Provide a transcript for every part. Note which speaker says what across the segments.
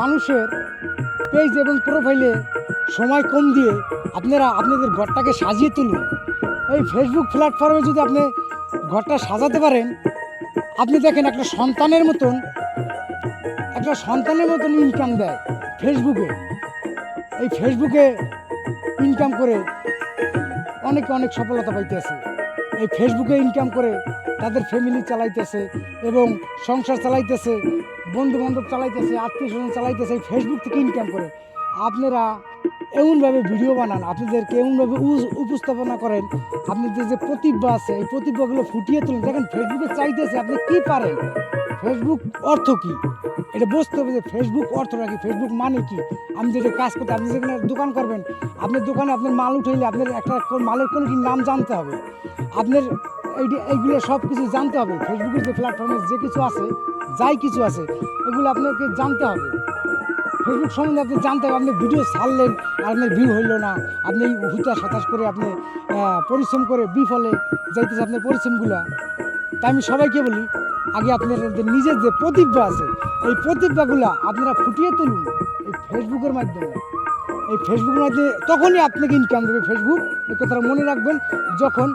Speaker 1: মানুষের পেজ এবং প্রোফাইলে সময় কম দিয়ে আপনারা আপনাদের ঘরটাকে সাজিয়ে তুলুন। এই ফেসবুক প্ল্যাটফর্মে যদি আপনি ঘরটা সাজাতে পারেন, আপনি দেখেন একটা সন্তানের মতন, একটা সন্তানের মতন ইনকাম দেয় ফেসবুকে এই ফেসবুকে ইনকাম করে অনেকে অনেক সফলতা পাইতেছে। এই ফেসবুকে ইনকাম করে তাদের ফ্যামিলি চালাইতেছে এবং সংসার চালাইতেছে বন্ধু বান্ধব চালাইতেছে আত্মীয় স্বজন চালাইতেছে, এই ফেসবুক থেকে ইনকাম করে। আপনারা এমনভাবে ভিডিও বানান, আপনাদেরকে এমনভাবে উপস্থাপনা করেন, আপনাদের যে প্রতিভা আছে, এই প্রতিভাগুলো ফুটিয়ে তুলেন। দেখেন ফেসবুকে চাইতেছে আপনি কি পারেন? ফেসবুক অর্থ কি? এটা বুঝতে হবে যে ফেসবুক অর্থটা কি ফেসবুক মানে কি? আপনি যেটা কাজ করতে আপনি যেখানে দোকান করবেন, আপনার দোকানে আপনার মাল উঠাইলে আপনার একটা মালের কোনো কি নাম জানতে হবে। আপনার এইগুলো সব কিছু জানতে হবে। ফেসবুকের যে প্ল্যাটফর্মে যে কিছু আছে, যাই কিছু আছে, এগুলো আপনাকে জানতে হবে। ফেসবুক সম্বন্ধে আপনি জানতে হবে, আপনি ভিডিও ছাড়লেন, আপনার ভিউ হইল না, আপনি এই হুতাশ হতাশ করে আপনি পরিশ্রম করে বিফলে যাইতেছে আপনার পরিশ্রমগুলো। তাই আমি সবাইকে বলি আগে আপনার যে নিজের যে প্রতিভা আছে এই প্রতিভাগুলো আপনারা ফুটিয়ে তুলুন এই ফেসবুকের মাধ্যমে। এই ফেসবুকের মাধ্যমে তখনই আপনাকে ইনকাম দেবে ফেসবুক এই কথাটা মনে রাখবেন যখন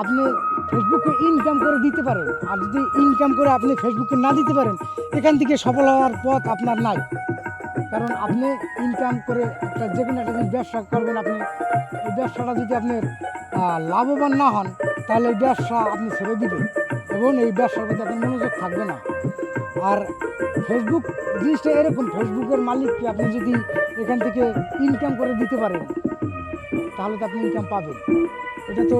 Speaker 1: আপনি ফেসবুকে ইনকাম করে দিতে পারেন আর যদি ইনকাম করে আপনি ফেসবুকে না দিতে পারেন এখান থেকে সফল হওয়ার পথ আপনার নাই। কারণ আপনি ইনকাম করে একটা যে কোনো একটা ব্যবসা করবেন আপনি এই ব্যবসাটা যদি আপনার আহ, লাভবান না হন তাহলে ব্যবসা আপনি ছেড়ে দিবেন। এবং এই ব্যবসার প্রতি আপনার মনোযোগ থাকবে না। আর ফেসবুক জিনিসটা এরকম ফেসবুকের মালিককে আপনি যদি এখান থেকে ইনকাম করে দিতে পারেন, তাহলে তো আপনি ইনকাম পাবেন। এটা তো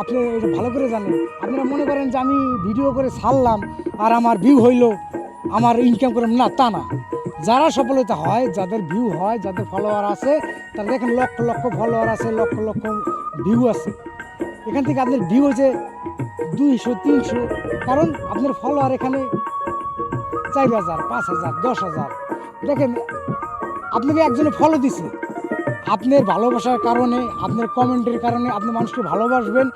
Speaker 1: আপনি এটা ভালো করে জানেন। আপনারা মনে করেন যে আমি ভিডিও করে ছাড়লাম আর আমার ভিউ হইল, আমার ইনকাম করে, না, তা না। যারা সফলতা হয়, যাদের ভিউ হয়, যাদের ফলোয়ার আছে, তারা দেখেন লক্ষ লক্ষ ফলোয়ার আছে, লক্ষ লক্ষ ভিউ আছে। এখান থেকে আপনার ভিউ হয়েছে দুইশো, তিনশো। কারণ আপনার ফলোয়ার এখানে চার হাজার, পাঁচ হাজার, দশ হাজার। দেখেন, আপনাকে একজনে ফলো দিছে। আপনার ভালোবাসার কারণে, আপনার কমেন্টের কারণে আপনি মানুষকে ভালোবাসবেন।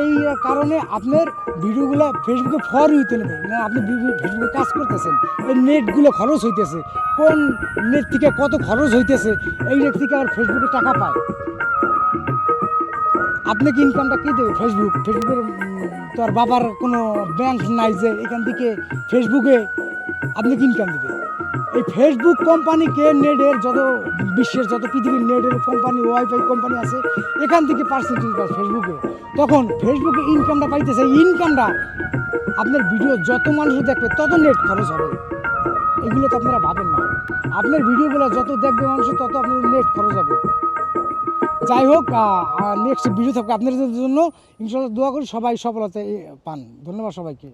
Speaker 1: এই কারণে আপনার ভিডিওগুলো ফেসবুকে ফর হইতে নেবে। না, আপনি ফেসবুকে কাজ করতেছেন। এই নেটগুলো খরচ হইতেছে। কোন নেট থেকে কত খরচ হইতেছে, এই নেট থেকে আর ফেসবুকে টাকা পায়। আপনাকে ইনকামটা কী দেবে? ফেসবুক ফেসবুকের উম, তো আর বাবার কোনো ব্যাংক নাই যে এখান থেকে ফেসবুকে আপনাকে ইনকাম দেবে এই ফেসবুক কোম্পানিকে নেটের যত বিশ্বের যত পৃথিবীর নেটের কোম্পানি ওয়াইফাই কোম্পানি আছে এখান থেকে পার্সেন্টেজ পায় ফেসবুকে তখন ফেসবুকে ইনকামটা পাইতেছে ইনকামটা আপনার ভিডিও যত মানুষ দেখবে তত নেট খরচ হবে। এগুলো তো আপনারা ভাবেন না। আপনার ভিডিওগুলো যত দেখবে মানুষ তত আপনার নেট খরচ হবে। যাই হোক নেক্সট ভিডিও থাকবে আপনাদের জন্য। ইনশাল্লাহ দোয়া করি সবাই সফলতা পান। ধন্যবাদ সবাইকে।